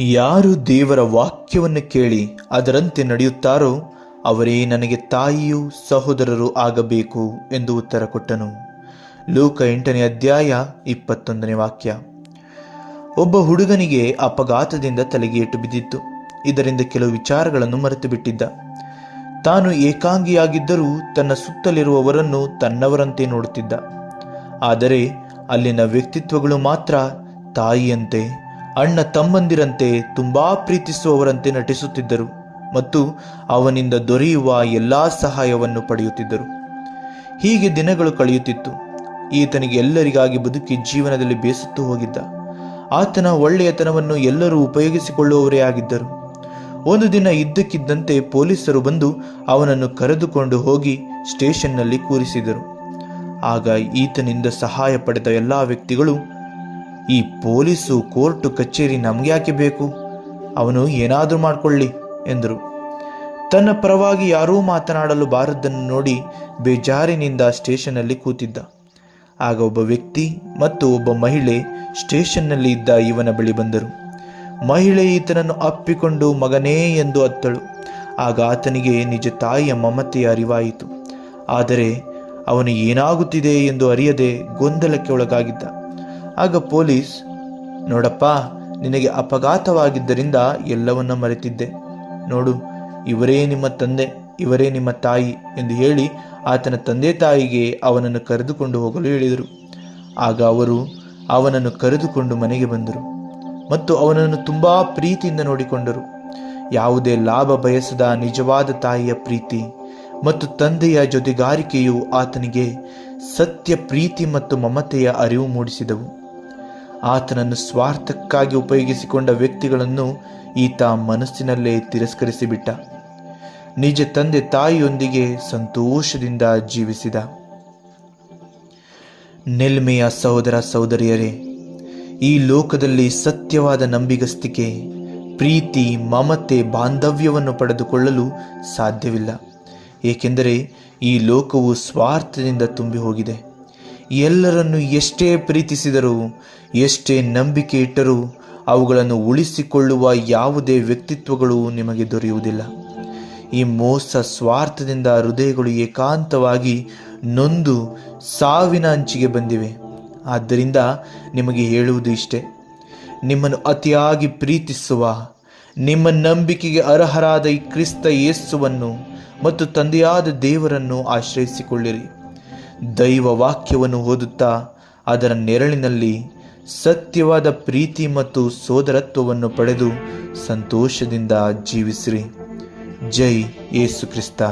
ಯಾರು ದೇವರ ವಾಕ್ಯವನ್ನು ಕೇಳಿ ಅದರಂತೆ ನಡೆಯುತ್ತಾರೋ, ಅವರೇ ನನಗೆ ತಾಯಿಯೂ ಸಹೋದರರು ಆಗಬೇಕು ಎಂದು ಉತ್ತರ ಕೊಟ್ಟನು. ಲೋಕ ಎಂಟನೇ ಅಧ್ಯಾಯ ಇಪ್ಪತ್ತೊಂದನೇ ವಾಕ್ಯ. ಒಬ್ಬ ಹುಡುಗನಿಗೆ ಅಪಘಾತದಿಂದ ತಲೆಗೆ ಏಟು ಬಿದ್ದಿತ್ತು. ಇದರಿಂದ ಕೆಲವು ವಿಚಾರಗಳನ್ನು ಮರೆತು ಬಿಟ್ಟಿದ್ದ ತಾನು ಏಕಾಂಗಿಯಾಗಿದ್ದರೂ ತನ್ನ ಸುತ್ತಲಿರುವವರನ್ನು ತನ್ನವರಂತೆ ನೋಡುತ್ತಿದ್ದ. ಆದರೆ ಅಲ್ಲಿನ ವ್ಯಕ್ತಿತ್ವಗಳು ಮಾತ್ರ ತಾಯಿಯಂತೆ ಅಣ್ಣ ತಮ್ಮಂದಿರಂತೆ ತುಂಬಾ ಪ್ರೀತಿಸುವವರಂತೆ ನಟಿಸುತ್ತಿದ್ದರು ಮತ್ತು ಅವನಿಂದ ದೊರೆಯುವ ಎಲ್ಲಾ ಸಹಾಯವನ್ನು ಪಡೆಯುತ್ತಿದ್ದರು. ಹೀಗೆ ದಿನಗಳು ಕಳೆಯುತ್ತಿತ್ತು. ಈತನಿಗೆ ಎಲ್ಲರಿಗಾಗಿ ಬದುಕಿ ಜೀವನದಲ್ಲಿ ಬೇಸತ್ತು ಹೋಗಿದ್ದ. ಆತನ ಒಳ್ಳೆಯತನವನ್ನು ಎಲ್ಲರೂ ಉಪಯೋಗಿಸಿಕೊಳ್ಳುವವರೇ ಆಗಿದ್ದರು. ಒಂದು ದಿನ ಇದ್ದಕ್ಕಿದ್ದಂತೆ ಪೊಲೀಸರು ಬಂದು ಅವನನ್ನು ಕರೆದುಕೊಂಡು ಹೋಗಿ ಸ್ಟೇಷನ್ನಲ್ಲಿ ಕೂರಿಸಿದರು. ಆಗ ಈತನಿಂದ ಸಹಾಯ ಪಡೆದ ಎಲ್ಲ ವ್ಯಕ್ತಿಗಳು ಈ ಪೊಲೀಸು ಕೋರ್ಟು ಕಚೇರಿ ನಮ್ಗೆ ಯಾಕೆ ಬೇಕು? ಅವನು ಏನಾದರೂ ಮಾಡಿಕೊಳ್ಳಿ, ಎಂದರು. ತನ್ನ ಪರವಾಗಿ ಯಾರೂ ಮಾತನಾಡಲು ಬಾರದ್ದನ್ನು ನೋಡಿ ಬೇಜಾರಿನಿಂದ ಸ್ಟೇಷನ್ನಲ್ಲಿ ಕೂತಿದ್ದ. ಆಗ ಒಬ್ಬ ವ್ಯಕ್ತಿ ಮತ್ತು ಒಬ್ಬ ಮಹಿಳೆ ಸ್ಟೇಷನ್ನಲ್ಲಿ ಇದ್ದ ಇವನ ಬಳಿ ಬಂದರು. ಮಹಿಳೆ ಈತನನ್ನು ಅಪ್ಪಿಕೊಂಡು ಮಗನೇ ಎಂದು ಅತ್ತಳು. ಆಗ ಆತನಿಗೆ ನಿಜ ತಾಯಿಯ ಮಮತೆಯ ಅರಿವಾಯಿತು. ಆದರೆ ಅವನು ಏನಾಗುತ್ತಿದೆ ಎಂದು ಅರಿಯದೆ ಗೊಂದಲಕ್ಕೆ ಒಳಗಾಗಿದ್ದ. ಆಗ ಪೊಲೀಸ್, ನೋಡಪ್ಪ, ನಿನಗೆ ಅಪಘಾತವಾಗಿದ್ದರಿಂದ ಎಲ್ಲವನ್ನ ಮರೆತಿದ್ದೆ. ನೋಡು, ಇವರೇ ನಿಮ್ಮ ತಂದೆ, ಇವರೇ ನಿಮ್ಮ ತಾಯಿ ಎಂದು ಹೇಳಿ ಆತನ ತಂದೆ ತಾಯಿಗೆ ಅವನನ್ನು ಕರೆದುಕೊಂಡು ಹೋಗಲು ಹೇಳಿದರು. ಆಗ ಅವರು ಅವನನ್ನು ಕರೆದುಕೊಂಡು ಮನೆಗೆ ಬಂದರು ಮತ್ತು ಅವನನ್ನು ತುಂಬಾ ಪ್ರೀತಿಯಿಂದ ನೋಡಿಕೊಂಡರು. ಯಾವುದೇ ಲಾಭ ಬಯಸದ ನಿಜವಾದ ತಾಯಿಯ ಪ್ರೀತಿ ಮತ್ತು ತಂದೆಯ ಜೊತೆಗಾರಿಕೆಯು ಆತನಿಗೆ ಸತ್ಯ, ಪ್ರೀತಿ ಮತ್ತು ಮಮತೆಯ ಅರಿವು ಮೂಡಿಸಿದವು. ಆತನನ್ನು ಸ್ವಾರ್ಥಕ್ಕಾಗಿ ಉಪಯೋಗಿಸಿಕೊಂಡ ವ್ಯಕ್ತಿಗಳನ್ನು ಈತ ಮನಸ್ಸಿನಲ್ಲೇ ತಿರಸ್ಕರಿಸಿಬಿಟ್ಟ. ನಿಜ ತಂದೆ ತಾಯಿಯೊಂದಿಗೆ ಸಂತೋಷದಿಂದ ಜೀವಿಸಿದ. ನೆಲ್ಮೆಯ ಸಹೋದರ ಸಹೋದರಿಯರೇ, ಈ ಲೋಕದಲ್ಲಿ ಸತ್ಯವಾದ ನಂಬಿಗಸ್ತಿಕೆ, ಪ್ರೀತಿ, ಮಮತೆ, ಬಾಂಧವ್ಯವನ್ನು ಪಡೆದುಕೊಳ್ಳಲು ಸಾಧ್ಯವಿಲ್ಲ. ಏಕೆಂದರೆ ಈ ಲೋಕವು ಸ್ವಾರ್ಥದಿಂದ ತುಂಬಿ ಹೋಗಿದೆ ಎಲ್ಲರನ್ನು ಎಷ್ಟೇ ಪ್ರೀತಿಸಿದರೂ, ಎಷ್ಟೇ ನಂಬಿಕೆ ಇಟ್ಟರೂ ಅವುಗಳನ್ನು ಉಳಿಸಿಕೊಳ್ಳುವ ಯಾವುದೇ ವ್ಯಕ್ತಿತ್ವಗಳು ನಿಮಗೆ ದೊರೆಯುವುದಿಲ್ಲ. ಈ ಮೋಸ ಸ್ವಾರ್ಥದಿಂದ ಹೃದಯಗಳು ಏಕಾಂತವಾಗಿ ನೊಂದು ಸಾವಿನ ಅಂಚಿಗೆ ಬಂದಿವೆ. ಆದ್ದರಿಂದ ನಿಮಗೆ ಹೇಳುವುದು ಇಷ್ಟೇ. ನಿಮ್ಮನ್ನು ಅತಿಯಾಗಿ ಪ್ರೀತಿಸುವ, ನಿಮ್ಮ ನಂಬಿಕೆಗೆ ಅರ್ಹರಾದ ಈ ಕ್ರಿಸ್ತ ಯೇಸುವನ್ನು ಮತ್ತು ತಂದೆಯಾದ ದೇವರನ್ನು ಆಶ್ರಯಿಸಿಕೊಳ್ಳಿರಿ. ದೈವ ವಾಕ್ಯವನ್ನು ಓದುತ್ತಾ ಅದರ ನೆರಳಿನಲ್ಲಿ ಸತ್ಯವಾದ ಪ್ರೀತಿ ಮತ್ತು ಸೋದರತ್ವವನ್ನು ಪಡೆದು ಸಂತೋಷದಿಂದ ಜೀವಿಸಿರಿ. ಜೈ ಯೇಸು ಕ್ರಿಸ್ತ.